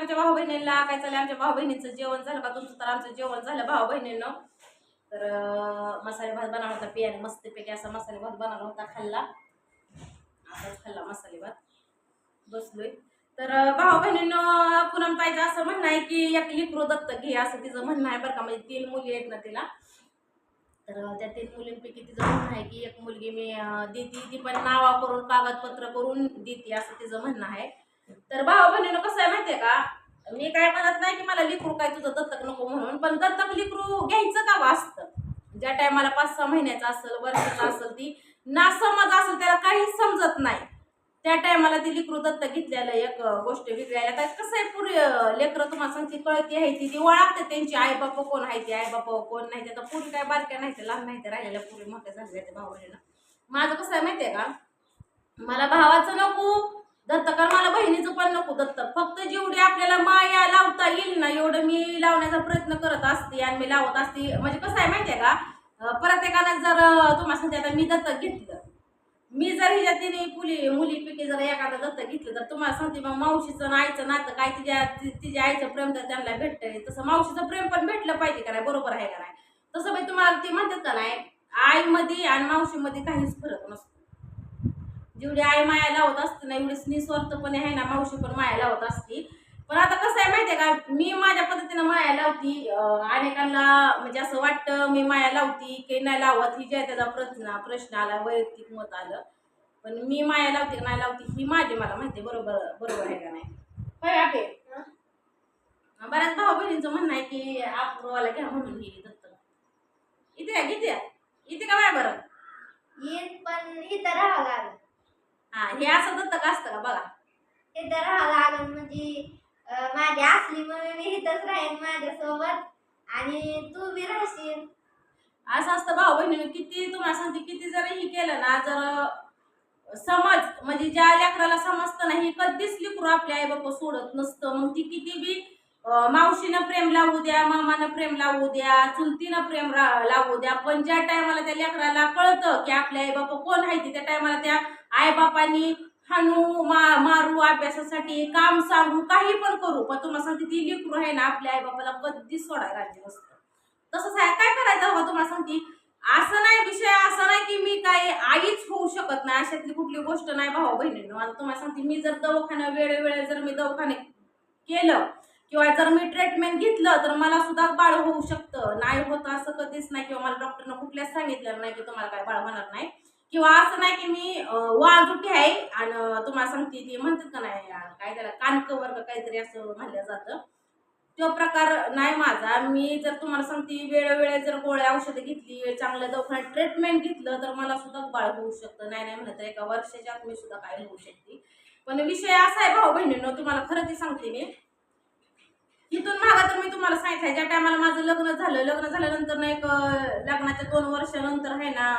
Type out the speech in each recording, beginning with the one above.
आमच्या भाऊ बहिणीला काय चाललं आमच्या भाऊ बहिणीचं जेवण झालं का? तुमचं तर आमचं जेवण झालं भाऊ बहिणीनं तर मसाले भात बनवला होता पियाने. मस्तपैकी असा मसाले भात बनवला होता खाल्ला. आताच खाल्ला मसाले भात. बसलोय. तर भाऊ बहिणीनं पुनम ताईचं असं म्हणणं आहे की एक लिप्रो दत्त घे असं तिचं म्हणणं आहे बरं का. म्हणजे तीन मुली आहेत ना तिला. तर त्या तीन मुलींपैकी तिचं म्हणणं आहे की एक मुलगी मी देते. ती पण नावा करून कागदपत्र करून देते असं तिचं म्हणणं आहे. तर भावा बहिणीनं कसं आहे माहितीये का? मी काय म्हणत नाही की मला लिकरू काय तुझं दत्तक नको म्हणून पण दत्तक लिकरू घ्यायचं का वाचतं? ज्या टायमाला पाच सहा महिन्याचं असेल वर्षाचा असेल ती नासमज असेल त्याला काहीच समजत नाही. त्या टायमाला ती लिकरू दत्तक घेतलेलं एक गोष्ट वेगळी तर कसं आहे पुरी लेकरं तुम्हाला सांगते कळती आहे ती ती ओळखते त्यांची. आई बापा कोण आहे ती आई बापा कोण नाही ते. आता पुरी काय बारक्या नाही ते लहान नाही ते राहिलेल्या पुरी मोठ्या झालेल्या ते भाऊ माझं कसं आहे माहितीये का? मला भावाचं नको दत्तकर्माला मला बहिणीचं पण नको दत्तक. फक्त जेवढी आपल्याला माया लावता येईल ना एवढं मी लावण्याचा प्रयत्न करत असते आणि मी लावत असते. म्हणजे कसं आहे माहितीये का? अं, प्रत्येकानं जर तुम्हाला सांगते आता मी दत्तक घेतलं. मी जर हिच्या तिने मुली मुलीपैकी जर एखादं दत्तक घेतलं तर तुम्हाला सांगते मग मावशीचं आईचं नातं काय तिच्या तिच्या आईचं प्रेम तर त्यांना भेटतंय. तसं मावशीचं प्रेम पण भेटलं पाहिजे का नाही? बरोबर आहे का नाही? तसं बाई तुम्हाला ते म्हणतात का नाही आईमध्ये आणि मावशीमध्ये काहीच फरक जेवढी आई माया लावत असते ना एवढी निस्वार्थपणे आहे ना मावशी पण माया लावत असते. पण आता कसं आहे माहितीये का मी माझ्या पद्धतीनं माया लावती अनेकांना म्हणजे असं वाटतं मी माया लावती की नाही लावत ही ज्या त्याचा प्रश्न प्रश्न आला वैयक्तिक मत आलं. पण मी माया लावते की नाही लावती ही माझी मला माहिती बरोबर बरोबर आहे का नाही? आहे बऱ्याच भाऊ बहिणींचं म्हणणं आहे की अपूर्वाला घ्या म्हणून ही दत्त. इथे आहे, इथे आहे. इथे का बाय बरं? येत पण इथं राहावं लागलं. हा हे असं दत्तक असतं का? बघा. इथं राहावं लागलं म्हणजे माझी असली म्हणून मी इथंच राहीन माझ्यासोबत आणि तू बी राहशील. असं असतं भाऊ बहिणीने. किती तुम्हाला सांगते किती जर हे केलं ना जर समज म्हणजे ज्या लेकराला समजतं ना हे कधीच लेकरू आपल्या आई बाप सोडत नसतं. मग ती किती बी मावशीनं प्रेम लावू द्या मामानं प्रेम लावू द्या चुलतीनं प्रेम लावू द्या पण ज्या टायमाला त्या लेकराला कळतं की आपले आई बाप कोण आहे ते त्या टायमाला त्या आई बापांनी हाणू मा मारू अभ्यासासाठी काम सांगू काही पण करू. पण तुम्हाला सांगते ती लेकरू आहे ना आपल्या आईबापाला कधीच सोडायला राज्य नसतं. तसंच आहे. काय करायचं हवं तुम्हाला सांगते? असं नाही विषय असा नाही की मी काय आईच होऊ शकत नाही. अशातली कुठली गोष्ट नाही भाऊ बहिणीनं. आता तुम्हाला सांगते मी जर दवाखाना वेळोवेळी जर मी दवाखाने केलं किंवा जर मी ट्रीटमेंट घेतलं तर मला सुद्धा बाळ होऊ शकतं. नाही होत असं कधीच नाही. किंवा मला डॉक्टरनं कुठल्याच सांगितलं नाही की तुम्हाला काय बाळ होणार नाही. किंवा असं नाही की मी वाळ वाळजुटी आहे आणि तुम्हाला सांगते ती म्हणतात का नाही काय त्याला कानकवर का काहीतरी असं म्हणलं जातं. तो प्रकार नाही माझा. मी जर तुम्हाला सांगते वेळोवेळी जर गोळ्या औषधं घेतली चांगलं दवाखान्यात ट्रीटमेंट घेतलं तर मला सुद्धा बाळ होऊ शकतं. नाही नाही म्हणत तर एका वर्षाच्या आत मी सुद्धा काय होऊ शकते. पण विषय असा आहे भाऊ बहिणींनो तुम्हाला खरं ते सांगते मी. इथून मागा तर मी तुम्हाला सांगितलं ज्या टायमाला माझं लग्न झालं लग्न झाल्यानंतर ना एक लग्नाच्या दोन वर्षानंतर आहे ना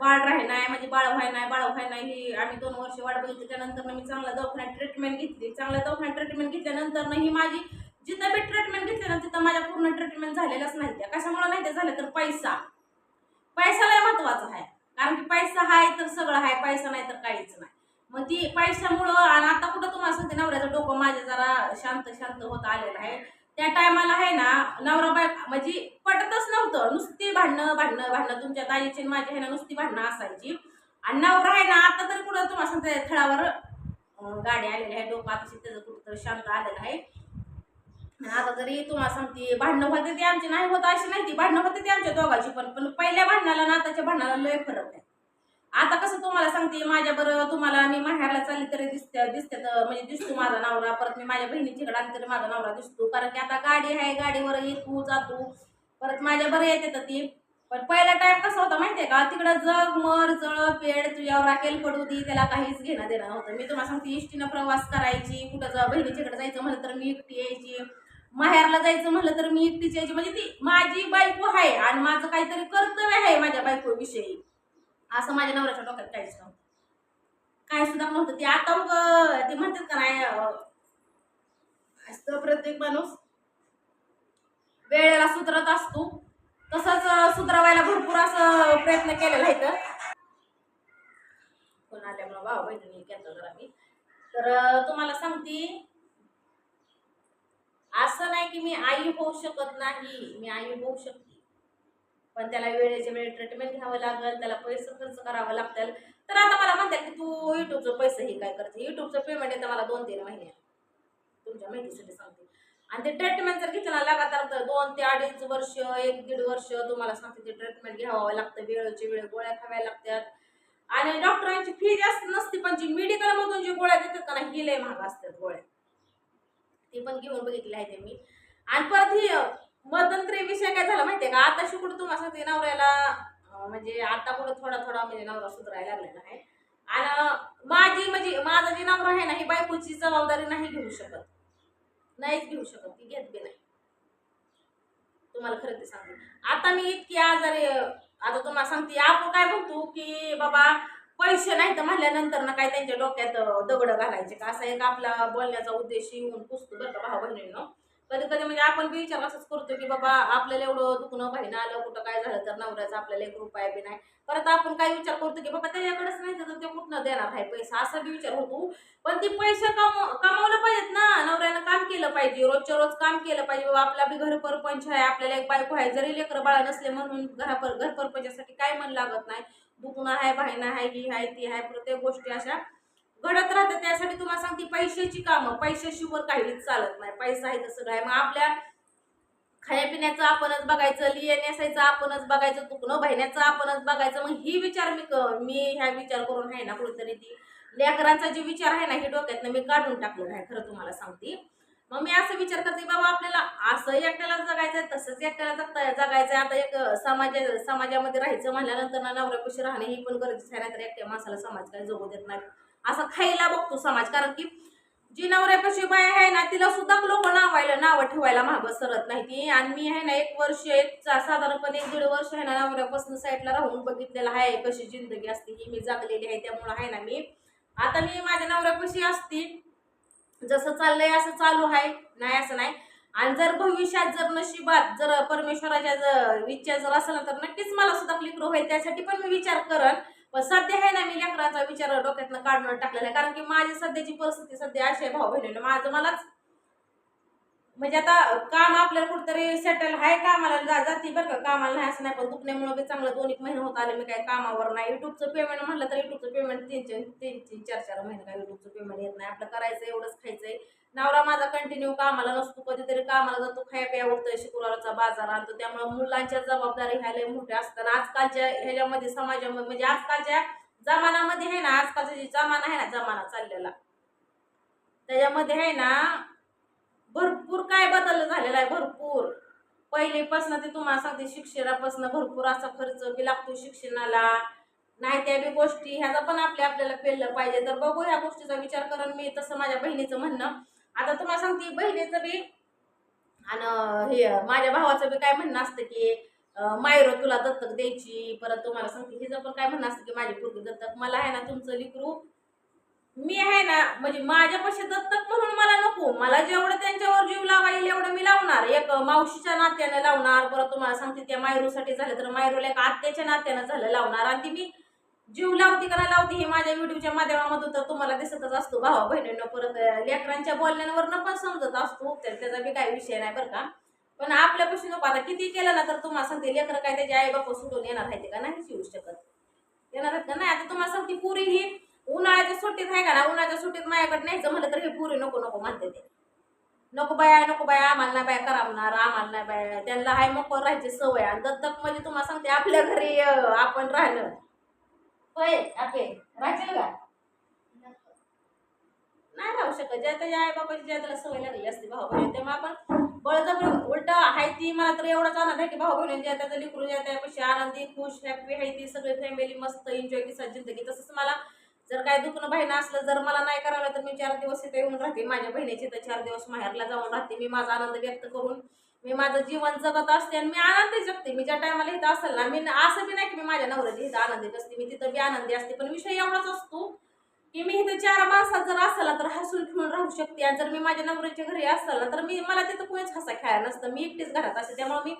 बाळ राही नाही म्हणजे बाळ व्हाय नाही बाळ व्हाय नाही ही आम्ही दोन वर्ष वाट बघितली. त्यानंतर मी चांगल्या दवाखान्यात ट्रीटमेंट घेतली. चांगल्या दवाखान्यात ट्रीटमेंट घेतल्यानंतर ही माझी जिथं मी ट्रीटमेंट घेतली ना तिथं माझ्या पूर्ण ट्रीटमेंट झालेलंच नाही त्या. कशामुळे नाही ते झालं तर पैसा. पैसा लय महत्त्वाचा आहे. कारण की पैसा आहे तर सगळं आहे पैसा नाही तर काहीच नाही. मग ती पैशामुळं आणि आता कुठं तुम्हाला सांगते नवऱ्याचं डोकं माझ्या जरा शांत शांत होत आलेलं आहे. त्या टायमाला आहे ना नवरा बाय म्हणजे पटतच नव्हतं. नुसती भांडणं भांडणं भांडणं. तुमच्या दाजीची माझी आहे ना नुसती भांडणं असायची. आणि नवरा आहे ना आता तर कुठं तुम्हाला सांगता थळावर गाडी आलेली आहे डोकं आता त्याचं कुठं शांत आलेलं आहे. आता जरी तुम्हाला सांगते भांडणं होते ते आमची नाही होत अशी नाही ती. भांडणं होते ते आमच्या दोघांची पण पण पहिल्या भांडणाला ना आताच्या भांडणाला लय फरक आहे. आता कसं तुम्हाला सांगते माझ्या बरं तुम्हाला मी माहेरला चालली तरी दिसते दिसते म्हणजे दिसतो माझा नवरा परत मी माझ्या बहिणीच्याकडे आली तरी माझा नवरा दिसतो. कारण की आता गाडी आहे गाडीवर येतो जातो. परत माझ्या बरं येते तर ती. पण पहिला टाइम कसा होता माहितीये का? तिकडं जग मर जळ पेड तुझ्यावर राखेल पडू दे त्याला काहीच घेणं देणं नव्हतं. मी तुम्हाला सांगते इष्टीनं प्रवास करायची कुठं जा बहिणीच्याकडे जायचं म्हणलं तर मी एकटी यायची. माहेरला जायचं म्हणलं तर मी एकटीच यायची. म्हणजे ती माझी बायको आहे आणि माझं काहीतरी कर्तव्य आहे माझ्या बायकोविषयी. असं माझ्या नवऱ्याच्या डोक्यात काहीच नव्हतं. काय सुद्धा नव्हतं. ते आता मग ते म्हणतात का नाही असतं प्रत्येक माणूस. वेळेला सुधरत असतो. तसंच सुधरावायला भरपूर असं प्रयत्न केलेला आहे तर. कोण आल्यामुळं भाऊ बहिणी घेतलं जरा मी. तर तुम्हाला सांगते. असं नाही की मी आई होऊ शकत नाही. मी आई होऊ शकते. पण त्याला वेळेच्या वेळे ट्रीटमेंट घ्यावं लागेल त्याला पैसे खर्च करावं लागतील. तर आता मला म्हणतात की तू युट्यूबचं पैसे हे काय करते? युट्यूबचं पेमेंट येतं मला दोन तीन महिने. तुमच्या माहितीसाठी सांगते. आणि ते ट्रीटमेंट जर घेतलं ना लगातार तर दोन ते अडीच वर्ष एक दीड वर्ष तुम्हाला सांगते ते ट्रीटमेंट घ्यावं लागतं. वेळेची वेळ गोळ्या खाव्या लागतात. आणि डॉक्टरांची फी जास्त नसते पण जी मेडिकलमधून जी गोळ्या देतात का ना ही लय महाग असतात गोळ्या. ती पण घेऊन बघितली आहे ते मी. आणि परत ही मध्यंतरी विषय काय झाला माहितीये का? आता कुठं तुम्हाला सांगते नवऱ्याला म्हणजे आता पुढे थोडा थोडा म्हणजे नवरा सुधारायला लागलेला आहे. आणि माझी म्हणजे माझा जे नवरा आहे ना ही बायकोची जबाबदारी नाही घेऊ शकत. नाहीच घेऊ शकत ती घेत बी नाही. तुम्हाला खरं ते सांगते. आता मी इतकी आजारी आता तुम्हाला सांगते आपण काय म्हणतो की बाबा पैसे नाही तर म्हणल्यानंतर ना काय त्यांच्या डोक्यात दगड घालायचे का? असा एक आपला बोलण्याचा उद्देश येऊन पुसतो बरं का भाऊ बहिणीनं? कधी कधी म्हणजे आपण बी विचार असंच करतो की बाबा आपल्याला एवढं दुखणं बहिणं आलं कुठं काय झालं तर नवऱ्याचा आपल्याला एक रुपया बी नाही. परत आपण काय विचार करतो की बाबा त्याच्याकडेच नाही तर ते कुठनं देणार? आहे पैसा असा बी विचार होतो. पण ते पैसे कमव कमावलं पाहिजेत ना. नवऱ्यानं काम केलं पाहिजे. रोजच्या रोज काम केलं पाहिजे. बाबा आपला बी घर परपंच आहे. आपल्याला एक बायको आहे. जरी लेकर बाळा नसले म्हणून घरापर घर परपंचासाठी काय मन लागत नाही? दुखणं आहे बहिणं आहे ही आहे ती आहे प्रत्येक गोष्टी अशा घडत राहतात त्यासाठी तुम्हाला सांगते पैशाची कामं पैशाशिवर काहीच चालत नाही. पैसा आहे तर सगळं आहे. मग आपल्या खाण्यापिण्याचं आपणच बघायचं लिहिणे आपणच बघायचं तुकणं बहिण्याचं आपणच बघायचं. मग ही विचार मी क- मी ह्या विचार करून आहे ना कुठेतरी ती लेकरांचा जे विचार आहे ना हे डोक्यातनं मी काढून टाकलेला आहे खरं तुम्हाला सांगते. मग मी असं विचार करते बाबा आपल्याला असं एकट्याला जगायचंय तसंच एकट्याला जगता जगायचंय. आता एक समाज समाजामध्ये राहायचं म्हणल्यानंतर ना नवऱ्यापाशी राहणे ही पण गरजेचं आहे नाहीतर एकट्या माणसाला समाज काही जगू देत नाही असं खायला बघतो समाज. कारण की जी नवऱ्यापाशी बाय आहे ना तिला सुद्धा लोक नावायला नावं ठेवायला मागं सरत नाही ती. आणि मी आहे ना एक वर्ष एक साधारणपणे एक दीड वर्ष आहे ना नवऱ्यापासून साईडला राहून बघितलेलं आहे. कशी जिंदगी असते ही मी जगलेली आहे त्यामुळं आहे ना मी. आता मी माझ्या नवऱ्यापाशी असते. जसं चाललंय असं चालू आहे. नाही असं नाही. आणि जर भविष्यात जर नशिबात जर परमेश्वराच्या जर इच्छा जर असेल तर नक्कीच मला सुद्धा क्लिक होईल. त्यासाठी पण मी विचार करन. पण सध्या आहे ना मी लेकराचा विचार डोक्यातनं काढून टाकलेला आहे. कारण की माझी सध्याची परिस्थिती सध्या अशी आहे भाऊ बहिणीनं माझं मलाच म्हणजे आता काम आपल्याला कुठतरी सेटल आहे कामाला जाती बरं का? कामाला नाही असं नाही पण दुखण्यामुळे बी चांगलं दोन एक महिना होत आले मी काय कामावर नाही. युट्यूबचं पेमेंट म्हणलं तर युट्यूबचं पेमेंट तीन तीन तीन तीन चार चार महिने काय युट्यूबचं पेमेंट येत नाही. आपलं करायचं एवढंच खायचंय. नवरा माझा कंटिन्यू कामाला नसतो कधीतरी कामाला जातो खाया प्या उठतोय शुक्रवारचा बाजार आणतो. त्यामुळे मुलांच्या जबाबदारी ह्या लय मोठ्या असतात. आजकालच्या ह्याच्यामध्ये समाजामध्ये म्हणजे आजकालच्या जमानामध्ये आहे ना आजकालचा जे जमाना आहे ना जमाना चाललेला. त्याच्यामध्ये आहे ना भरपूर काय बदल झालेला आहे भरपूर. पहिलेपासून ते तुम्हाला सांगते शिक्षणापासून भरपूर असा खर्च बी लागतो शिक्षणाला. नाही त्या बी गोष्टी ह्याचा पण आपल्या आपल्याला पेललं पाहिजे. तर बघू ह्या गोष्टीचा विचार करून मी तसं माझ्या बहिणीचं म्हणणं. आता तुम्हाला सांगते बहिणीचं बी आणि हे माझ्या भावाचं बी काय म्हणणं असतं की मायरो तुला दत्तक द्यायची. परत तुम्हाला सांगते हिचं पण काय म्हणणं असतं की माझी पूर्वी दत्तक. मला आहे ना तुमचं लिकरू मी आहे ना म्हणजे माझ्यापाशी दत्तक म्हणून मला नको. मला जेवढं त्यांच्यावर जीव लावा येईल एवढं मी लावणार. एक मावशीच्या नात्यानं लावणार. परत तुम्हाला सांगते त्या मायरूसाठी झालं तर मायरूला एक आत्याच्या नात्यानं झालं लावणार. आणि ती मी जीव लावती का नाही लावती हे माझ्या व्हिडिओच्या माध्यमामधून तर तुम्हाला दिसतच असतो. भावा बहिणींना परत लेकरांच्या बोलण्यावरनं पण समजत असतो. तर त्याचा बी काही विषय नाही बरं का. पण आपल्यापाशी नको. आता किती केलं ना तर तुम्हाला सांगते लेकरं काय त्याचे आई बापा सुटून येणार आहे का नाहीच येऊ शकत. येणार आहेत का नाही? आता तुम्हाला सांगते पुरी ही उन्हाळ्याच्या सुट्टीत आहे का ना उन्हाळ्याच्या सुट्टीत माझ्याकडे न्यायचं म्हणलं तर हे पुरी नको नको म्हणते ते. नको बाया नको बाया आम्हाला नाही बाया करामणार आम्हाला नाही बाया. त्यांना हाय मकर राहायची सवय आणि दत्तक म्हणजे तुम्हाला सांगते आपल्या घरी आपण राहिलं. होय आपे राहशील का? नाही राहू शकत. ज्या त्याच्या आई बाबाची ज्या त्याला सवय लागली असते भाऊ बहिणी तेव्हा आपण बळजबरी उलट आहे ती मला तर एवढाच आनंद आहे की भाऊ बहिणी ज्या त्याचं लिकरू ज्या त्यापेक्षा आनंदी खुश हॅपी आहे ती सगळी फॅमिली मस्त एन्जॉय की जिंदगी. तसंच मला जर काय दुखणं बहिणं असलं जर मला नाही करावं तर मी चार दिवस इथे येऊन राहते. माझ्या बहिणीची तर चार दिवस माहेरला जाऊन राहते. मी माझा आनंद व्यक्त करून मी माझं जीवन जगत असते आणि मी आनंदी जगते. मी ज्या टायमाला इथं असेल ना मी असं बी नाही की मी माझ्या नवऱ्याची इथं आनंदी असते. मी तिथं बी आनंदी असते. पण विषय एवढाच असतो की मी इथं चार माणसात जर असला तर हसून खेळून राहू शकते. आणि जर मी माझ्या नवऱ्याच्या घरी असेल ना तर मी मला तिथं कोणीच हसा खेळायला नसतं. मी एकटीच घरात असते. त्यामुळे मी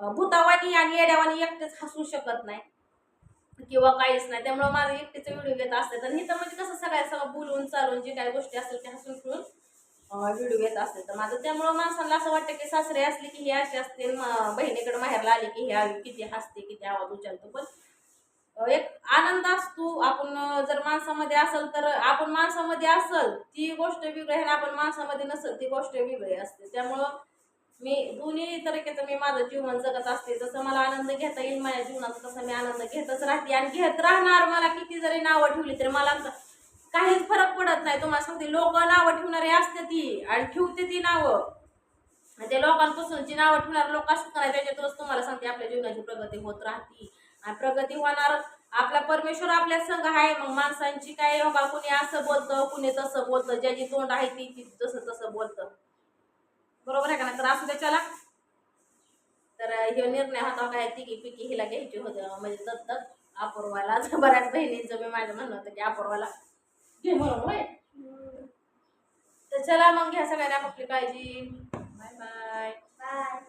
भूतावानी आणि येड्यावानी एकटेच हसू शकत नाही. किंवा काहीच नाही. त्यामुळे माझं एकटीचं व्हिडिओ घेत असते. तर इथं म्हणजे कसं सगळ्या सगळं बोलून चालून जे काही गोष्टी असतील त्या हसून खेळून व्हिडिओ येत असते. तर माझं त्यामुळं माणसाला असं वाटतं की सासरे असले की हे असे असते बहिणीकडे माहेरला आले की हे किती हसते किती आवाज उचलतो. पण एक आनंद असतो. आपण जर माणसामध्ये असेल तर आपण माणसामध्ये असल ती गोष्ट वेगळी आहे आणि आपण माणसामध्ये नसेल ती गोष्ट वेगळी असते. त्यामुळं मी दोन्ही तरीकेचं मी माझं जीवन जगत असते. जसं मला आनंद घेता येईल माझ्या जीवनाचा तसा मी आनंद घेतच राहते. आणि घेत राहणार मला किती जरी नावं ठेवली तरी मला काहीच फरक पडत नाही. तुम्हाला सांगते लोक नावं ठेवणारी असते ती आणि ठेवते ती नावं. त्या लोकांपासून लोकांपासूनची नावं ठेवणारे लोक असतात नाही त्याच्यातच तुम्हाला सांगते आपल्या जीवनाची प्रगती होत राहते. आणि प्रगती होणार आपला परमेश्वर आपल्या संघ आहे. मग माणसांची काय बाबा कुणी असं बोलतं कुणी तसं बोलतं. ज्याची तोंड आहे ती ती तसं तसं बोलतं. बरोबर आहे का नाही? तर असू दे चला. तर हे निर्णय होता काय तिघी पिकी हिला घ्यायची होतं. म्हणजे दत्तक अपूर्वाला बऱ्याच बहिणींचं मी माझं म्हणणं होतं की अपूर्वाला घे म्हणून तर चला मग घ्या सगळ्यांना आपली काळजी. बाय. बाय.